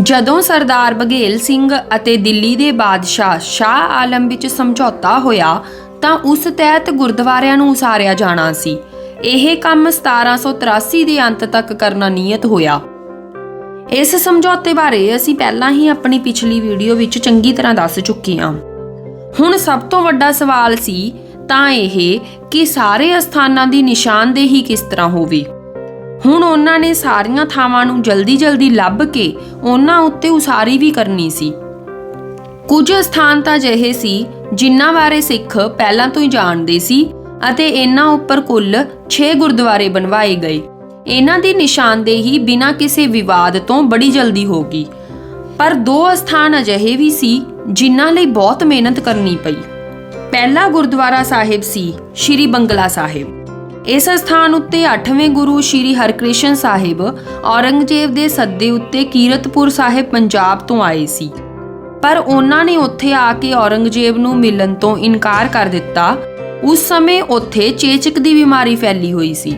ਜਦੋਂ ਸਰਦਾਰ ਬਘੇਲ ਸਿੰਘ ਅਤੇ ਦਿੱਲੀ ਦੇ ਬਾਦਸ਼ਾਹ ਸ਼ਾਹ ਆਲਮ ਵਿੱਚ ਸਮਝੌਤਾ ਹੋਇਆ, ਤਾਂ ਉਸ ਤਹਿਤ ਗੁਰਦੁਆਰਿਆਂ ਨੂੰ ਉਸਾਰਿਆ ਜਾਣਾ ਸੀ। ਇਹ ਕੰਮ 1783 ਦੇ ਅੰਤ ਤੱਕ ਕਰਨਾ ਨਿਯਤ ਹੋਇਆ। ਇਸ ਸਮਝੌਤੇ ਬਾਰੇ ਅਸੀਂ ਪਹਿਲਾਂ ਹੀ ਆਪਣੀ ਪਿਛਲੀ ਵੀਡੀਓ ਵਿੱਚ ਚੰਗੀ ਤਰ੍ਹਾਂ ਦੱਸ ਚੁੱਕੇ ਹਾਂ। ਹੁਣ ਸਭ ਤੋਂ ਵੱਡਾ ਸਵਾਲ ਸੀ, ਤਾਂ ਇਹ ਕਿ ਸਾਰੇ ਅਸਥਾਨਾਂ ਦੀ ਨਿਸ਼ਾਨਦੇਹੀ ਕਿਸ ਤਰ੍ਹਾਂ ਹੋਵੇ? ਹੁਣ ਉਹਨਾਂ ਨੇ ਸਾਰੀਆਂ ਥਾਵਾਂ ਨੂੰ ਜਲਦੀ-ਜਲਦੀ ਲੱਭ ਕੇ ਉਹਨਾਂ ਉੱਤੇ ਉਸਾਰੀ ਵੀ ਕਰਨੀ ਸੀ। ਕੁਝ ਸਥਾਨ ਤਾਂ ਅਜਿਹੇ ਸੀ ਜਿਨ੍ਹਾਂ ਬਾਰੇ ਸਿੱਖ ਪਹਿਲਾਂ ਤੋਂ ਹੀ ਜਾਣਦੇ ਸੀ ਅਤੇ ਇਹਨਾਂ ਉੱਪਰ ਕੁੱਲ 6 ਗੁਰਦੁਆਰੇ ਬਣਵਾਏ ਗਏ। ਇਹਨਾਂ ਦੀ ਨਿਸ਼ਾਨਦੇਹੀ ਬਿਨਾਂ ਕਿਸੇ ਵਿਵਾਦ ਤੋਂ ਬੜੀ ਜਲਦੀ ਹੋ ਗਈ। ਪਰ ਦੋ ਸਥਾਨ ਅਜਿਹੇ ਵੀ ਸੀ ਜਿਨ੍ਹਾਂ ਲਈ ਬਹੁਤ ਮਿਹਨਤ ਕਰਨੀ ਪਈ। ਪਹਿਲਾ ਗੁਰਦੁਆਰਾ ਸਾਹਿਬ ਸੀ ਸ਼੍ਰੀ ਬੰਗਲਾ ਸਾਹਿਬ। ਇਸ ਸਥਾਨ ਉੱਤੇ 8ਵੇਂ ਗੁਰੂ ਸ਼੍ਰੀ ਹਰਕ੍ਰਿਸ਼ਨ ਸਾਹਿਬ ਔਰੰਗਜ਼ੇਬ ਦੇ ਸੱਦੇ ਉੱਤੇ ਕੀਰਤਪੁਰ ਸਾਹਿਬ ਪੰਜਾਬ ਤੋਂ ਆਏ ਸੀ। ਪਰ ਉਹਨਾਂ ਨੇ ਉੱਥੇ ਆ ਕੇ ਔਰੰਗਜ਼ੇਬ ਨੂੰ ਮਿਲਣ ਤੋਂ ਇਨਕਾਰ ਕਰ ਦਿੱਤਾ। ਉਸ ਸਮੇਂ ਉੱਥੇ ਚੇਚਕ ਦੀ ਬਿਮਾਰੀ ਫੈਲੀ ਹੋਈ ਸੀ।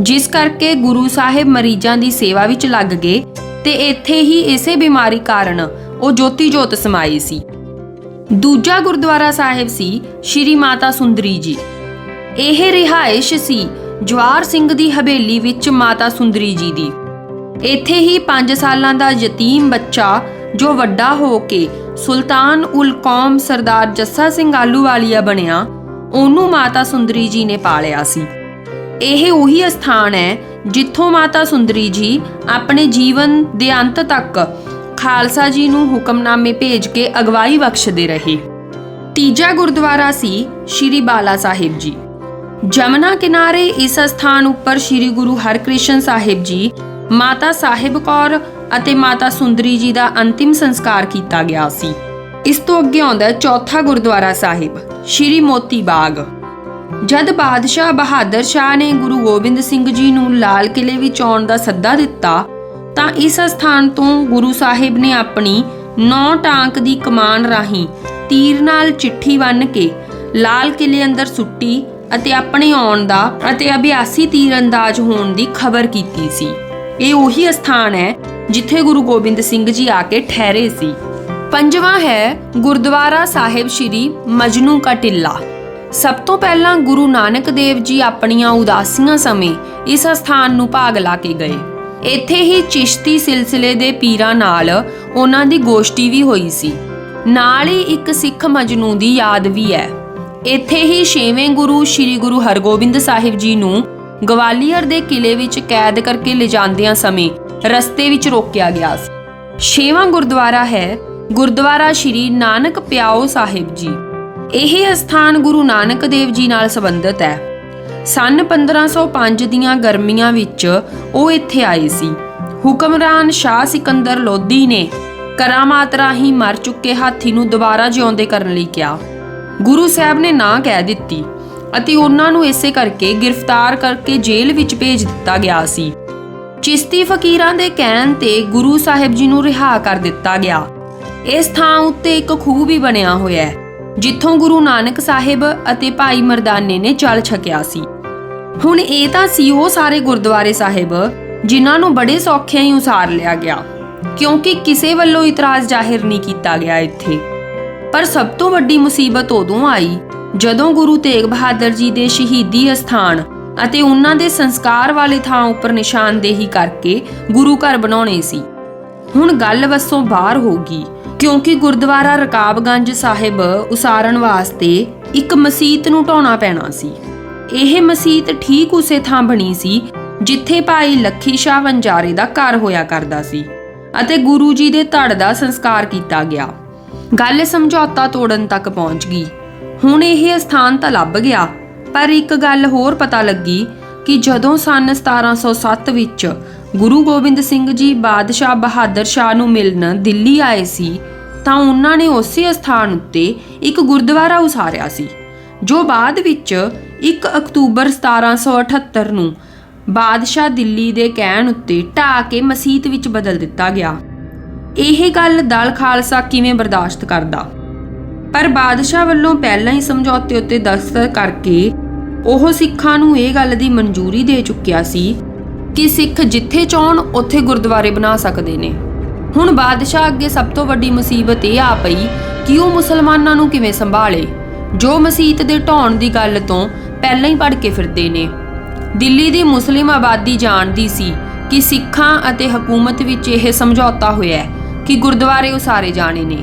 ਜਿਸ ਕਰਕੇ ਗੁਰੂ ਸਾਹਿਬ ਮਰੀਜ਼ਾਂ ਦੀ ਸੇਵਾ ਵਿੱਚ ਲੱਗ ਗਏ ਤੇ ਇੱਥੇ ਹੀ ਇਸੇ ਬਿਮਾਰੀ ਕਾਰਨ ਉਹ ਜੋਤੀ ਜੋਤ ਸਮਾਈ ਸੀ। ਦੂਜਾ ਗੁਰਦੁਆਰਾ ਸਾਹਿਬ ਸੀ ਸ਼੍ਰੀ ਮਾਤਾ ਸੁੰਦਰੀ ਜੀ। ਇਹ ਰਿਹਾਇਸ਼ ਸੀ ਜਵਾਰ ਸਿੰਘ ਦੀ ਹਵੇਲੀ ਵਿੱਚ ਮਾਤਾ ਸੁੰਦਰੀ ਜੀ ਦੀ। ਇੱਥੇ ਹੀ 5 ਸਾਲਾਂ ਦਾ ਯਤੀਮ ਬੱਚਾ, ਜੋ ਵੱਡਾ ਹੋ ਕੇ ਸੁਲਤਾਨ ਉਲ ਕੌਮ ਸਰਦਾਰ ਜੱਸਾ ਸਿੰਘ ਆਲੂਵਾਲੀਆ ਬਣਿਆ, ਉਹਨੂੰ ਮਾਤਾ ਸੁੰਦਰੀ ਜੀ ਨੇ ਪਾਲਿਆ ਸੀ। ਇਹ ਉਹੀ ਸਥਾਨ ਹੈ, ਜਿੱਥੋਂ ਮਾਤਾ ਸੁੰਦਰੀ ਜੀ ਆਪਣੇ ਜੀਵਨ ਦੇ ਅੰਤ ਤੱਕ ਖਾਲਸਾ ਜੀ ਨੂੰ ਹੁਕਮਨਾਮੇ ਭੇਜ ਕੇ ਅਗਵਾਈ ਬਖਸ਼ਦੇ ਰਹੇ। ਤੀਜਾ ਗੁਰਦੁਆਰਾ ਸੀ ਸ਼੍ਰੀ ਬਾਲਾ ਸਾਹਿਬ ਜੀ। ਜਮਨਾ ਕਿਨਾਰੇ ਇਸ ਸਥਾਨ ਉੱਪਰ ਸ੍ਰੀ ਗੁਰੂ ਹਰਕ੍ਰਿਸ਼ਨ ਸਾਹਿਬ ਜੀ, ਮਾਤਾ ਸਾਹਿਬ ਕੌਰ ਅਤੇ ਮਾਤਾ ਸੁੰਦਰੀ ਜੀ ਦਾ ਅੰਤਿਮ ਸੰਸਕਾਰ ਕੀਤਾ ਗਿਆ ਸੀ। ਇਸ ਤੋਂ ਅੱਗੇ ਆਉਂਦਾ ਚੌਥਾ ਗੁਰਦੁਆਰਾ ਸਾਹਿਬ, ਸ੍ਰੀ ਮੋਤੀ ਬਾਗ। ਜਦ ਬਾਦਸ਼ਾਹ ਬਹਾਦਰ ਸ਼ਾਹ ਨੇ ਗੁਰੂ ਗੋਬਿੰਦ ਸਿੰਘ ਜੀ ਨੂੰ ਲਾਲ ਕਿਲੇ ਵਿੱਚ ਆਉਣ ਦਾ ਸੱਦਾ ਦਿੱਤਾ, ਤਾਂ ਇਸ ਸਥਾਨ ਤੋਂ ਗੁਰੂ ਸਾਹਿਬ ਨੇ ਆਪਣੀ ਨੌ ਟਾਂਕ ਦੀ ਕਮਾਨ ਰਾਹੀਂ ਤੀਰ ਨਾਲ ਚਿੱਠੀ ਬੰਨ੍ਹ ਕੇ ਲਾਲ ਕਿਲੇ ਅੰਦਰ ਸੁੱਟੀ ਅਤੇ ਆਪਣੇ ਆਉਣ ਦਾ ਅਤੇ ਅਭਿਆਸੀ ਤੀਰਅੰਦਾਜ਼ ਹੋਣ ਦੀ ਖਬਰ ਕੀਤੀ ਸੀ। ਇਹ ਉਹੀ ਸਥਾਨ ਹੈ ਜਿੱਥੇ ਗੁਰੂ ਗੋਬਿੰਦ ਸਿੰਘ ਜੀ ਆ ਕੇ ਠਹਿਰੇ ਸੀ। ਪੰਜਵਾਂ ਹੈ ਗੁਰਦੁਆਰਾ ਸਾਹਿਬ ਸ੍ਰੀ ਮਜਨੂ ਕਾ ਟਿੱਲਾ। ਸਭ ਤੋਂ ਪਹਿਲਾਂ ਗੁਰੂ ਨਾਨਕ ਦੇਵ ਜੀ ਆਪਣੀਆਂ ਉਦਾਸੀਆਂ ਸਮੇਂ ਇਸ ਸਥਾਨ ਨੂੰ ਭਾਗ ਲਾ ਕੇ ਗਏ। ਇੱਥੇ ਹੀ ਚਿਸ਼ਤੀ ਸਿਲਸਿਲੇ ਦੇ ਪੀਰਾਂ ਨਾਲ ਉਹਨਾਂ ਦੀ ਗੋਸ਼ਟੀ ਵੀ ਹੋਈ ਸੀ। ਨਾਲ ਹੀ ਇੱਕ ਸਿੱਖ ਮਜਨੂ ਦੀ ਯਾਦ ਵੀ ਹੈ। ਇੱਥੇ ਹੀ ਛੇਵੇਂ ਗੁਰੂ ਸ੍ਰੀ ਗੁਰੂ ਹਰਗੋਬਿੰਦ ਸਾਹਿਬ ਜੀ ਨੂੰ ਗਵਾਲੀਅਰ ਦੇ ਕਿਲੇ ਵਿੱਚ ਕੈਦ ਕਰਕੇ ਲਿਜਾਂਦਿਆਂ ਸਮੇਂ ਰਸਤੇ ਵਿੱਚ ਰੋਕਿਆ ਗਿਆ ਸੀ। ਛੇਵਾਂ ਗੁਰਦੁਆਰਾ ਹੈ ਗੁਰਦੁਆਰਾ ਸ੍ਰੀ ਨਾਨਕ ਪਿਆਓ ਸਾਹਿਬ ਜੀ। ਇਹ ਸਥਾਨ ਗੁਰੂ ਨਾਨਕ ਦੇਵ ਜੀ ਨਾਲ ਸੰਬੰਧਿਤ ਹੈ। ਸਨ 1505 ਦੀਆਂ ਗਰਮੀਆਂ ਵਿੱਚ ਉਹ ਇੱਥੇ ਆਏ ਸੀ। ਹੁਕਮਰਾਨ ਸ਼ਾਹ ਸਿਕੰਦਰ ਲੋਧੀ ਨੇ ਕਰਾਮਾਤ ਰਾਹੀਂ ਮਰ ਚੁੱਕੇ ਹਾਥੀ ਨੂੰ ਦੁਬਾਰਾ ਜਿਉਂਦੇ ਕਰਨ ਲਈ ਕਿਹਾ। ਗੁਰੂ ਸਾਹਿਬ ਨੇ ਨਾ ਕਹਿ ਦਿੱਤੀ ਅਤੇ ਉਹਨਾਂ ਨੂੰ ਇਸੇ ਕਰਕੇ ਗ੍ਰਿਫਤਾਰ ਕਰਕੇ ਜੇਲ੍ਹ ਵਿੱਚ ਭੇਜ ਦਿੱਤਾ ਗਿਆ ਸੀ। ਚਿਸ਼ਤੀ ਫਕੀਰਾਂ ਦੇ ਕਹਿਣ ਤੇ ਗੁਰੂ ਸਾਹਿਬ ਜੀ ਨੂੰ ਰਿਹਾ ਕਰ ਦਿੱਤਾ ਗਿਆ। ਇਸ ਥਾਂ ਉੱਤੇ ਇੱਕ ਖੂਹ ਵੀ ਬਣਿਆ ਹੋਇਆ ਹੈ, ਜਿੱਥੋਂ ਗੁਰੂ ਨਾਨਕ ਸਾਹਿਬ ਅਤੇ ਭਾਈ ਮਰਦਾਨੇ ਨੇ ਜਲ ਛਕਿਆ ਸੀ। ਹੁਣ ਇਹ ਤਾਂ ਸੀ ਉਹ ਸਾਰੇ ਗੁਰਦੁਆਰੇ ਸਾਹਿਬ, ਜਿਨ੍ਹਾਂ ਨੂੰ ਬੜੇ ਸੌਖਿਆਂ ਹੀ ਉਸਾਰ ਲਿਆ ਗਿਆ, ਕਿਉਂਕਿ ਕਿਸੇ ਵੱਲੋਂ ਇਤਰਾਜ਼ ਜ਼ਾਹਿਰ ਨਹੀਂ ਕੀਤਾ ਗਿਆ ਇੱਥੇ। ਪਰ ਸਭ ਤੋਂ ਵੱਡੀ ਮੁਸੀਬਤ ਉਦੋਂ ਆਈ ਜਦੋਂ ਗੁਰੂ ਤੇਗ ਬਹਾਦਰ ਜੀ ਦੇ ਸ਼ਹੀਦੀ ਅਸਥਾਨ ਅਤੇ ਉਹਨਾਂ ਦੇ ਸੰਸਕਾਰ ਵਾਲੇ ਥਾਂ ਉੱਪਰ ਨਿਸ਼ਾਨਦੇਹੀ ਕਰਕੇ ਗੁਰੂ ਘਰ ਬਣਾਉਣੇ ਸੀ। ਹੁਣ ਗੱਲ ਵਸੋਂ ਬਾਹਰ ਹੋ ਗਈ, ਕਿਉਂਕਿ ਗੁਰਦੁਆਰਾ ਰਕਾਬਗੰਜ ਸਾਹਿਬ ਉਸਾਰਨ ਵਾਸਤੇ ਇੱਕ ਮਸਜਿਦ ਨੂੰ ਢਾਉਣਾ ਪੈਣਾ ਸੀ। ਇਹ ਮਸਜਿਦ ਠੀਕ ਉਸੇ ਥਾਂ ਬਣੀ ਸੀ ਜਿੱਥੇ ਭਾਈ ਲੱਖੀ ਸ਼ਾਹ ਵੰਜਾਰੇ ਦਾ ਘਰ ਹੋਇਆ ਕਰਦਾ ਸੀ ਅਤੇ ਗੁਰੂ ਜੀ ਦੇ ਧੜ ਦਾ ਸੰਸਕਾਰ ਕੀਤਾ ਗਿਆ। ਗੱਲ ਸਮਝੌਤਾ ਤੋੜਨ ਤੱਕ ਪਹੁੰਚ ਗਈ। ਹੁਣ ਇਹ ਸਥਾਨ ਤਾਂ ਲੱਭ ਗਿਆ, ਪਰ ਇੱਕ ਗੱਲ ਹੋਰ ਪਤਾ ਲੱਗੀ ਕਿ ਜਦੋਂ ਸਨ 1707 ਵਿੱਚ ਗੁਰੂ ਗੋਬਿੰਦ ਸਿੰਘ ਜੀ ਬਾਦਸ਼ਾਹ ਬਹਾਦਰ ਸ਼ਾਹ ਨੂੰ ਮਿਲਣ ਦਿੱਲੀ ਆਏ ਸੀ, ਤਾਂ ਉਹਨਾਂ ਨੇ ਉਸੇ ਸਥਾਨ ਉੱਤੇ ਇੱਕ ਗੁਰਦੁਆਰਾ ਉਸਾਰਿਆ ਸੀ, ਜੋ ਬਾਅਦ ਵਿੱਚ 1 ਅਕਤੂਬਰ 1778 ਨੂੰ ਬਾਦਸ਼ਾਹ ਦਿੱਲੀ ਦੇ ਕਹਿਣ ਉੱਤੇ ਢਾਹ ਕੇ ਮਸਜਿਦ ਵਿੱਚ ਬਦਲ ਦਿੱਤਾ ਗਿਆ। ਇਹ ਗੱਲ ਦਲ ਖਾਲਸਾ ਕਿਵੇਂ ਬਰਦਾਸ਼ਤ ਕਰਦਾ? ਪਰ ਬਾਦਸ਼ਾਹ ਵੱਲੋਂ ਪਹਿਲਾਂ ਹੀ ਸਮਝੌਤੇ ਉੱਤੇ ਦਸਤਖਤ ਕਰਕੇ ਉਹ ਸਿੱਖਾਂ ਨੂੰ ਇਹ ਗੱਲ ਦੀ ਮਨਜ਼ੂਰੀ ਦੇ ਚੁੱਕਿਆ ਸੀ ਕਿ ਸਿੱਖ ਜਿੱਥੇ ਚਾਹਣ, ਉੱਥੇ ਗੁਰਦੁਆਰੇ ਬਣਾ ਸਕਦੇ ਨੇ। ਹੁਣ ਬਾਦਸ਼ਾਹ ਅੱਗੇ ਸਭ ਤੋਂ ਵੱਡੀ ਮੁਸੀਬਤ ਇਹ ਆ ਪਈ ਕਿ ਉਹ ਮੁਸਲਮਾਨਾਂ ਨੂੰ ਕਿਵੇਂ ਸੰਭਾਲੇ, ਜੋ ਮਸੀਤ ਦੇ ਢਾਉਣ ਦੀ ਗੱਲ ਤੋਂ ਪਹਿਲਾਂ ਹੀ ਭੜ ਕੇ ਫਿਰਦੇ ਨੇ। ਦਿੱਲੀ ਦੀ ਮੁਸਲਿਮ ਆਬਾਦੀ ਜਾਣਦੀ ਸੀ ਕਿ ਸਿੱਖਾਂ ਅਤੇ ਹਕੂਮਤ ਵਿੱਚ ਇਹ ਸਮਝੌਤਾ ਹੋਇਆ ਹੈ। ਕਿ ਗੁਰਦੁਆਰੇ ਉਸਾਰੇ ਜਾਣੇ ਨੇ।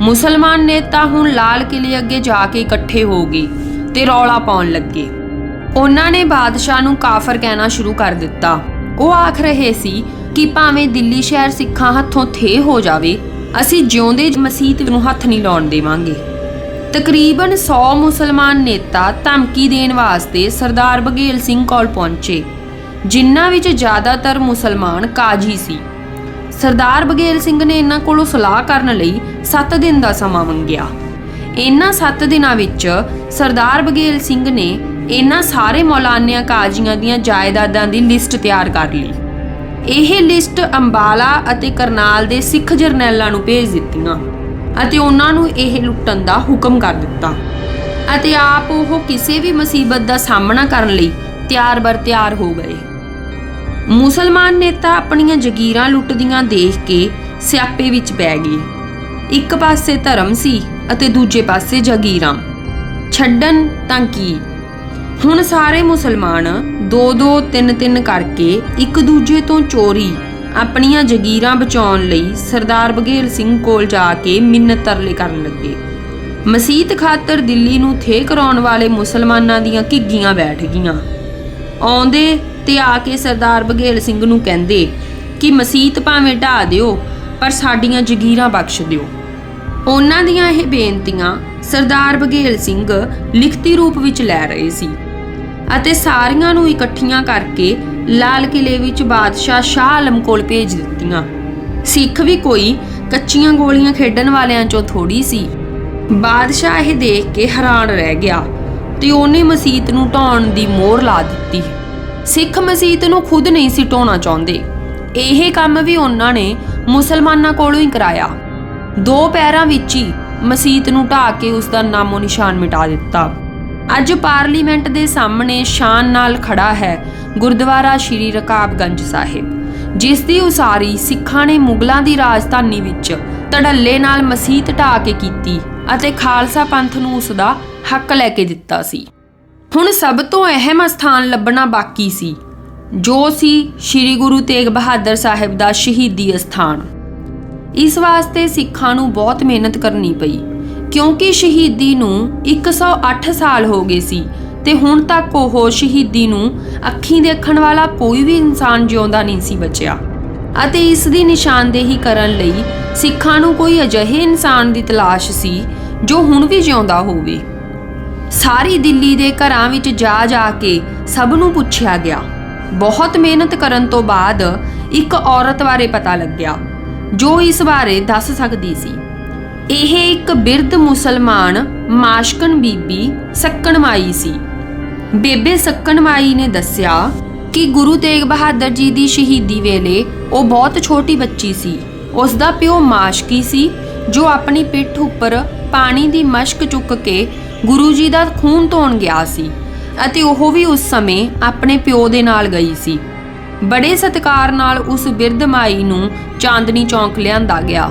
ਮੁਸਲਮਾਨ ਨੇਤਾ ਹੁਣ ਲਾਲ ਕਿਲੇ ਅੱਗੇ ਜਾ ਕੇ ਇਕੱਠੇ ਹੋ ਗਏ ਤੇ ਰੌਲਾ ਪਾਉਣ ਲੱਗੇ। ਉਹਨਾਂ ਨੇ ਬਾਦਸ਼ਾਹ ਨੂੰ ਕਾਫਰ ਕਹਿਣਾ ਸ਼ੁਰੂ ਕਰ ਦਿੱਤਾ। ਉਹ ਆਖ ਰਹੇ ਸੀ ਕਿ ਭਾਵੇਂ ਦਿੱਲੀ ਸ਼ਹਿਰ ਸਿੱਖਾਂ ਹੱਥੋਂ ਥੇ ਹੋ ਜਾਵੇ, ਅਸੀਂ ਜਿਉਂਦੇ ਮਸੀਤ ਨੂੰ ਹੱਥ ਨਹੀਂ ਲਾਉਣ ਦੇਵਾਂਗੇ। ਤਕਰੀਬਨ 100 ਮੁਸਲਮਾਨ ਨੇਤਾ ਧਮਕੀ ਦੇਣ ਵਾਸਤੇ ਸਰਦਾਰ ਬਘੇਲ ਸਿੰਘ ਕੋਲ ਪਹੁੰਚੇ, ਜਿਨ੍ਹਾਂ ਵਿੱਚ ਜ਼ਿਆਦਾਤਰ ਮੁਸਲਮਾਨ ਕਾਜੀ ਸੀ। ਸਰਦਾਰ ਬਘੇਲ ਸਿੰਘ ਨੇ ਇਹਨਾਂ ਕੋਲੋਂ ਸਲਾਹ ਕਰਨ ਲਈ 7 ਦਿਨ ਦਾ ਸਮਾਂ ਮੰਗਿਆ। ਇਹਨਾਂ 7 ਦਿਨਾਂ ਵਿੱਚ ਸਰਦਾਰ ਬਘੇਲ ਸਿੰਘ ਨੇ ਇਹਨਾਂ ਸਾਰੇ ਮੌਲਾਨਿਆਂ ਕਾਜ਼ੀਆਂ ਦੀਆਂ ਜਾਇਦਾਦਾਂ ਦੀ ਲਿਸਟ ਤਿਆਰ ਕਰ ਲਈ। ਇਹ ਲਿਸਟ ਅੰਬਾਲਾ ਅਤੇ ਕਰਨਾਲ ਦੇ ਸਿੱਖ ਜਰਨੈਲਾਂ ਨੂੰ ਭੇਜ ਦਿੱਤੀਆਂ ਅਤੇ ਉਹਨਾਂ ਨੂੰ ਇਹ ਲੁੱਟਣ ਦਾ ਹੁਕਮ ਕਰ ਦਿੱਤਾ ਅਤੇ ਆਪ ਉਹ ਕਿਸੇ ਵੀ ਮੁਸੀਬਤ ਦਾ ਸਾਹਮਣਾ ਕਰਨ ਲਈ ਤਿਆਰ ਬਰ ਤਿਆਰ ਹੋ ਗਏ। ਮੁਸਲਮਾਨ ਨੇਤਾ ਆਪਣੀਆਂ ਜ਼ਗੀਰਾਂ ਲੁੱਟਦੀਆਂ ਦੇਖ ਕੇ ਸਿਆਪੇ ਵਿੱਚ ਪੈ ਗਏ। ਇੱਕ ਪਾਸੇ ਧਰਮ ਸੀ ਅਤੇ ਦੂਜੇ ਪਾਸੇ ਜ਼ਗੀਰਾਂ। ਛੱਡਣ ਤਾਂ ਕੀ? ਹੁਣ ਸਾਰੇ ਮੁਸਲਮਾਨ ਦੋ ਦੋ ਤਿੰਨ ਤਿੰਨ ਕਰਕੇ ਇੱਕ ਦੂਜੇ ਤੋਂ ਚੋਰੀ ਆਪਣੀਆਂ ਜ਼ਗੀਰਾਂ ਬਚਾਉਣ ਲਈ ਸਰਦਾਰ ਬਘੇਲ ਸਿੰਘ ਕੋਲ ਜਾ ਕੇ ਮਿੰਨਤ ਤਰਲੇ ਕਰਨ ਲੱਗੇ। ਮਸੀਤ ਖਾਤਰ ਦਿੱਲੀ ਨੂੰ ਥੇ ਕਰਾਉਣ ਵਾਲੇ ਮੁਸਲਮਾਨਾਂ ਦੀਆਂ ਘਿੱਗੀਆਂ ਬੈਠ ਗਈਆਂ। ਆਉਂਦੇ ਤੇ ਆ ਕੇ ਸਰਦਾਰ ਬਘੇਲ ਸਿੰਘ ਨੂੰ ਕਹਿੰਦੇ ਕਿ ਮਸੀਤ ਭਾਵੇਂ ਢਾ ਦਿਓ, ਪਰ ਸਾਡੀਆਂ ਜ਼ਗੀਰਾਂ ਬਖਸ਼ ਦਿਓ। ਉਹਨਾਂ ਦੀਆਂ ਇਹ ਬੇਨਤੀਆਂ ਸਰਦਾਰ ਬਘੇਲ ਸਿੰਘ ਲਿਖਤੀ ਰੂਪ ਵਿੱਚ ਲੈ ਰਹੇ ਸੀ ਅਤੇ ਸਾਰੀਆਂ ਨੂੰ ਇਕੱਠੀਆਂ ਕਰਕੇ ਲਾਲ ਕਿਲੇ ਵਿੱਚ ਬਾਦਸ਼ਾਹ ਸ਼ਾਹ ਆਲਮ ਕੋਲ ਭੇਜ ਦਿੱਤੀਆਂ। ਸਿੱਖ ਵੀ ਕੋਈ ਕੱਚੀਆਂ ਗੋਲੀਆਂ ਖੇਡਣ ਵਾਲਿਆਂ ਚੋਂ ਥੋੜੀ ਸੀ। ਬਾਦਸ਼ਾਹ ਇਹ ਦੇਖ ਕੇ ਹੈਰਾਨ ਰਹਿ ਗਿਆ ਤੇ ਉਹਨੇ ਮਸੀਤ ਨੂੰ ਢਾਉਣ ਦੀ ਮੋਹਰ ਲਾ ਦਿੱਤੀ। ਸਿੱਖ ਮਸੀਤ ਨੂੰ ਖੁਦ ਨਹੀਂ ਸੀ ਢਾਉਣਾ ਚਾਹੁੰਦੇ। ਇਹ ਕੰਮ ਵੀ ਉਹਨਾਂ ਨੇ ਮੁਸਲਮਾਨਾਂ ਕੋਲੋਂ ਹੀ ਕਰਾਇਆ। ਦੋ ਪੈਰਾਂ ਵਿੱਚ ਹੀ ਮਸੀਤ ਨੂੰ ਢਾ ਕੇ ਉਸ ਦਾ ਨਾਮੋ ਨਿਸ਼ਾਨ ਮਿਟਾ ਦਿੱਤਾ। ਅੱਜ ਪਾਰਲੀਮੈਂਟ ਦੇ ਸਾਹਮਣੇ ਸ਼ਾਨ ਨਾਲ ਖੜਾ ਹੈ ਗੁਰਦੁਆਰਾ ਸ਼੍ਰੀ ਰਕਾਬਗੰਜ ਸਾਹਿਬ, ਜਿਸ ਦੀ ਉਸਾਰੀ ਸਿੱਖਾਂ ਨੇ ਮੁਗਲਾਂ ਦੀ ਰਾਜਧਾਨੀ ਵਿੱਚ ਧੜੱਲੇ ਨਾਲ ਮਸੀਤ ਢਾ ਕੇ ਕੀਤੀ ਅਤੇ ਖਾਲਸਾ ਪੰਥ ਨੂੰ ਉਸ ਦਾ ਹੱਕ ਲੈ ਕੇ ਦਿੱਤਾ ਸੀ। ਹੁਣ ਸਭ ਤੋਂ ਅਹਿਮ ਸਥਾਨ ਲੱਭਣਾ ਬਾਕੀ ਸੀ, ਜੋ ਸੀ ਸ੍ਰੀ ਗੁਰੂ ਤੇਗ ਬਹਾਦਰ ਸਾਹਿਬ ਦਾ ਸ਼ਹੀਦੀ ਅਸਥਾਨ ਇਸ ਵਾਸਤੇ ਸਿੱਖਾਂ ਨੂੰ ਬਹੁਤ ਮਿਹਨਤ ਕਰਨੀ ਪਈ, ਕਿਉਂਕਿ ਸ਼ਹੀਦੀ ਨੂੰ 108 ਸਾਲ ਹੋ ਗਏ ਸੀ ਤੇ ਹੁਣ ਤੱਕ ਉਹ ਸ਼ਹੀਦੀ ਨੂੰ ਅੱਖੀਂ ਦੇਖਣ ਵਾਲਾ ਕੋਈ ਵੀ ਇਨਸਾਨ ਜਿਉਂਦਾ ਨਹੀਂ ਸੀ ਬਚਿਆ। ਅਤੇ ਇਸ ਦੀ ਨਿਸ਼ਾਨਦੇਹੀ ਕਰਨ ਲਈ ਸਿੱਖਾਂ ਨੂੰ ਕੋਈ ਅਜਿਹੇ ਇਨਸਾਨ ਦੀ ਤਲਾਸ਼ ਸੀ, ਜੋ ਹੁਣ ਵੀ ਜਿਉਂਦਾ ਹੋਵੇ। ਸਾਰੀ ਦਿੱਲੀ ਦੇ ਘਰਾਂ ਵਿੱਚ ਜਾ ਜਾ ਕੇ ਸਭ ਨੂੰ ਪੁੱਛਿਆ ਗਿਆ। ਬਹੁਤ ਮਿਹਨਤ ਕਰਨ ਤੋਂ ਬਾਅਦ ਇੱਕ ਔਰਤ ਬਾਰੇ ਪਤਾ ਲੱਗਿਆ, ਜੋ ਇਸ ਬਾਰੇ ਦੱਸ ਸਕਦੀ ਸੀ। ਇਹ ਇੱਕ ਬਿਰਧ ਮੁਸਲਮਾਨ ਮਾਸ਼ਕਨ ਬੀਬੀ ਸੱਕਣ ਮਾਈ ਸੀ। ਬੇਬੇ ਸੱਕਣ ਮਾਈ ਨੇ ਦੱਸਿਆ ਕਿ ਗੁਰੂ ਤੇਗ ਬਹਾਦਰ ਜੀ ਦੀ ਸ਼ਹੀਦੀ ਵੇਲੇ ਉਹ ਬਹੁਤ ਛੋਟੀ ਬੱਚੀ ਸੀ। ਉਸ ਦਾ ਪਿਓ ਮਾਸ਼ਕੀ ਸੀ, ਜੋ ਆਪਣੀ ਪਿੱਠ ਉੱਪਰ ਪਾਣੀ ਦੀ ਮਸ਼ਕ ਚੁੱਕ ਕੇ ਗੁਰੂ ਜੀ ਦਾ ਖੂਨ ਧੋਣ ਗਿਆ ਸੀ ਅਤੇ ਉਹ ਵੀ ਉਸ ਸਮੇਂ ਆਪਣੇ ਪਿਓ ਦੇ ਨਾਲ ਗਈ ਸੀ। ਬੜੇ ਸਤਿਕਾਰ ਨਾਲ ਉਸ ਬਿਰਧ ਮਾਈ ਨੂੰ ਚਾਂਦਨੀ ਚੌਂਕ ਲਿਆਂਦਾ ਗਿਆ,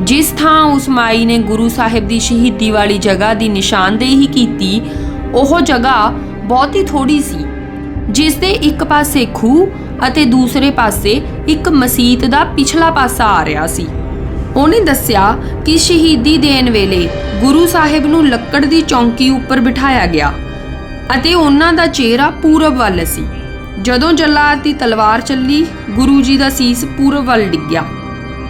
ਜਿਸ ਥਾਂ ਉਸ ਮਾਈ ਨੇ ਗੁਰੂ ਸਾਹਿਬ ਦੀ ਸ਼ਹੀਦੀ ਵਾਲੀ ਜਗ੍ਹਾ ਦੀ ਨਿਸ਼ਾਨਦੇਹੀ ਕੀਤੀ, ਉਹ ਜਗ੍ਹਾ ਬਹੁਤ ਹੀ ਥੋੜੀ ਸੀ, ਜਿਸ ਦੇ ਇੱਕ ਪਾਸੇ ਖੂਹ ਅਤੇ ਦੂਸਰੇ ਪਾਸੇ ਇੱਕ ਮਸਜਿਦ ਦਾ ਪਿਛਲਾ ਪਾਸਾ ਆ ਰਿਹਾ ਸੀ। ਉਹਨੇ ਦੱਸਿਆ ਕਿ ਸ਼ਹੀਦੀ ਦੇਣ ਵੇਲੇ ਗੁਰੂ ਸਾਹਿਬ ਨੂੰ ਲੱਕੜ ਦੀ ਚੌਂਕੀ ਉੱਪਰ ਬਿਠਾਇਆ ਗਿਆ ਅਤੇ ਉਹਨਾਂ ਦਾ ਚਿਹਰਾ ਪੂਰਬ ਵੱਲ ਸੀ। ਜਦੋਂ ਜੱਲਾਦ ਦੀ ਤਲਵਾਰ ਚੱਲੀ, ਗੁਰੂ ਜੀ ਦਾ ਸੀਸ ਪੂਰਬ ਵੱਲ ਡਿੱਗਿਆ।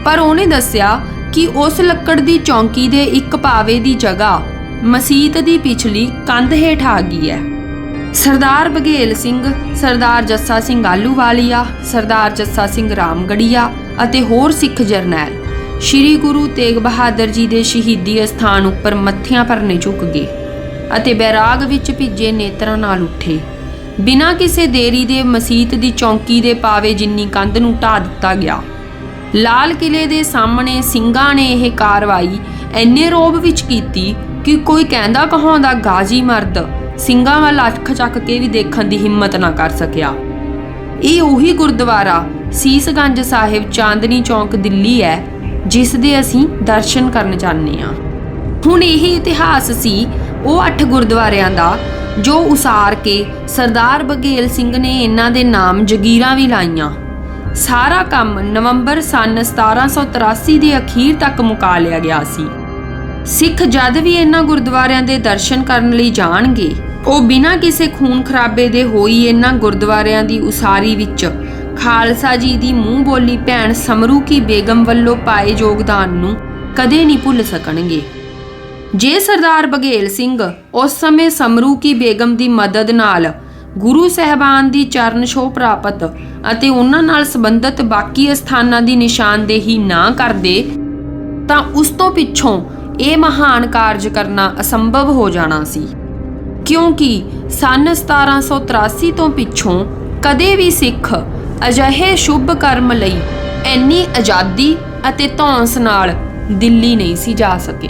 ਪਰ ਉਹਨੇ ਦੱਸਿਆ ਕਿ ਉਸ ਲੱਕੜ ਦੀ ਚੌਂਕੀ ਦੇ ਇੱਕ ਪਾਵੇ ਦੀ ਜਗ੍ਹਾ ਮਸਜਿਦ ਦੀ ਪਿਛਲੀ ਕੰਧ ਹੇਠ ਆ ਗਈ ਹੈ। ਸਰਦਾਰ ਬਘੇਲ ਸਿੰਘ, ਸਰਦਾਰ ਜੱਸਾ ਸਿੰਘ ਆਲੂਵਾਲੀਆ ਸਰਦਾਰ ਜੱਸਾ ਸਿੰਘ ਰਾਮਗੜੀਆ ਅਤੇ ਹੋਰ ਸਿੱਖ ਜਰਨੈਲ ਸ੍ਰੀ ਗੁਰੂ ਤੇਗ ਬਹਾਦਰ ਜੀ ਦੇ ਸ਼ਹੀਦੀ ਅਸਥਾਨ ਉੱਪਰ ਮੱਥਿਆਂ ਭਰਨੇ ਝੁਕ ਗਏ ਅਤੇ ਬੈਰਾਗ ਵਿੱਚ ਭਿੱਜੇ ਨੇਤਰਾਂ ਨਾਲ ਉੱਠੇ। ਬਿਨਾਂ ਕਿਸੇ ਦੇਰੀ ਦੇ ਮਸਜਿਦ ਦੀ ਚੌਂਕੀ ਦੇ ਪਾਵੇ ਜਿੰਨੀ ਕੰਧ ਨੂੰ ਢਾ ਦਿੱਤਾ ਗਿਆ। ਲਾਲ ਕਿਲੇ ਦੇ ਸਾਹਮਣੇ ਸਿੰਘਾਂ ਨੇ ਇਹ ਕਾਰਵਾਈ ਐਨੇ ਰੋਬ ਵਿੱਚ ਕੀਤੀ ਕਿ ਕੋਈ ਕਹਿੰਦਾ ਕਹਾਉਂਦਾ ਗਾਜ਼ੀ ਮਰਦ ਸਿੰਘਾਂ ਵੱਲ ਅੱਖ ਚੱਕ ਕੇ ਵੀ ਦੇਖਣ ਦੀ ਹਿੰਮਤ ਨਾ ਕਰ ਸਕਿਆ। ਇਹ ਉਹੀ ਗੁਰਦੁਆਰਾ ਸੀਸਗੰਜ ਸਾਹਿਬ ਚਾਂਦਨੀ ਚੌਂਕ ਦਿੱਲੀ ਹੈ ਜਿਸ ਦੇ ਅਸੀਂ ਦਰਸ਼ਨ ਕਰਨ ਜਾਂਦੇ ਹਾਂ। ਹੁਣ ਇਹ ਇਤਿਹਾਸ ਸੀ ਉਹ ਅੱਠ ਗੁਰਦੁਆਰਿਆਂ ਦਾ, ਜੋ ਉਸਾਰ ਕੇ ਸਰਦਾਰ ਬਘੇਲ ਸਿੰਘ ਨੇ ਇਹਨਾਂ ਦੇ ਨਾਮ ਜਗੀਰਾਂ ਵੀ ਲਾਈਆਂ। ਸਾਰਾ ਕੰਮ ਨਵੰਬਰ ਸਨ 1783 ਦੇ ਅਖੀਰ ਤੱਕ ਮੁਕਾ ਲਿਆ ਗਿਆ ਸੀ। ਸਿੱਖ ਜਦ ਵੀ ਇਹਨਾਂ ਗੁਰਦੁਆਰਿਆਂ ਦੇ ਦਰਸ਼ਨ ਕਰਨ ਲਈ ਜਾਣਗੇ, ਉਹ ਬਿਨਾਂ ਕਿਸੇ ਖੂਨ ਖਰਾਬੇ ਦੇ ਹੋਈ ਇਹਨਾਂ ਗੁਰਦੁਆਰਿਆਂ ਦੀ ਉਸਾਰੀ ਵਿੱਚ ਖਾਲਸਾ ਜੀ ਦੀ ਮੂੰਹ ਬੋਲੀ ਭੈਣ ਸਮਰੂ ਕੀ ਬੇਗਮ ਵੱਲੋਂ ਪਾਏ ਯੋਗਦਾਨ ਨੂੰ ਕਦੇ ਨਹੀਂ ਭੁੱਲ ਸਕਣਗੇ। ਜੇ ਸਰਦਾਰ ਬਘੇਲ ਸਿੰਘ ਉਸ ਸਮੇਂ ਸਮਰੂ ਕੀ ਬੇਗਮ ਦੀ ਮਦਦ ਨਾਲ ਗੁਰੂ ਸਹਿਬਾਨ ਦੀ ਚਰਨ ਛੋਹ ਪ੍ਰਾਪਤ ਅਤੇ ਉਹਨਾਂ ਨਾਲ ਸੰਬੰਧਿਤ ਬਾਕੀ ਅਸਥਾਨਾਂ ਦੀ ਨਿਸ਼ਾਨਦੇਹੀ ਨਾ ਕਰਦੇ, ਤਾਂ ਉਸ ਤੋਂ ਪਿੱਛੋਂ ਇਹ ਮਹਾਨ ਕਾਰਜ ਕਰਨਾ ਅਸੰਭਵ ਹੋ ਜਾਣਾ ਸੀ। ਕਿਉਂਕਿ ਸਨ 1783 ਤੋਂ ਪਿੱਛੋਂ ਕਦੇ ਵੀ ਸਿੱਖ ਅਜਿਹੇ ਸ਼ੁਭ ਕਰਮ ਲਈ ਇੰਨੀ ਆਜ਼ਾਦੀ ਅਤੇ ਧੌਂਸ ਨਾਲ ਦਿੱਲੀ ਨਹੀਂ ਸੀ ਜਾ ਸਕੇ।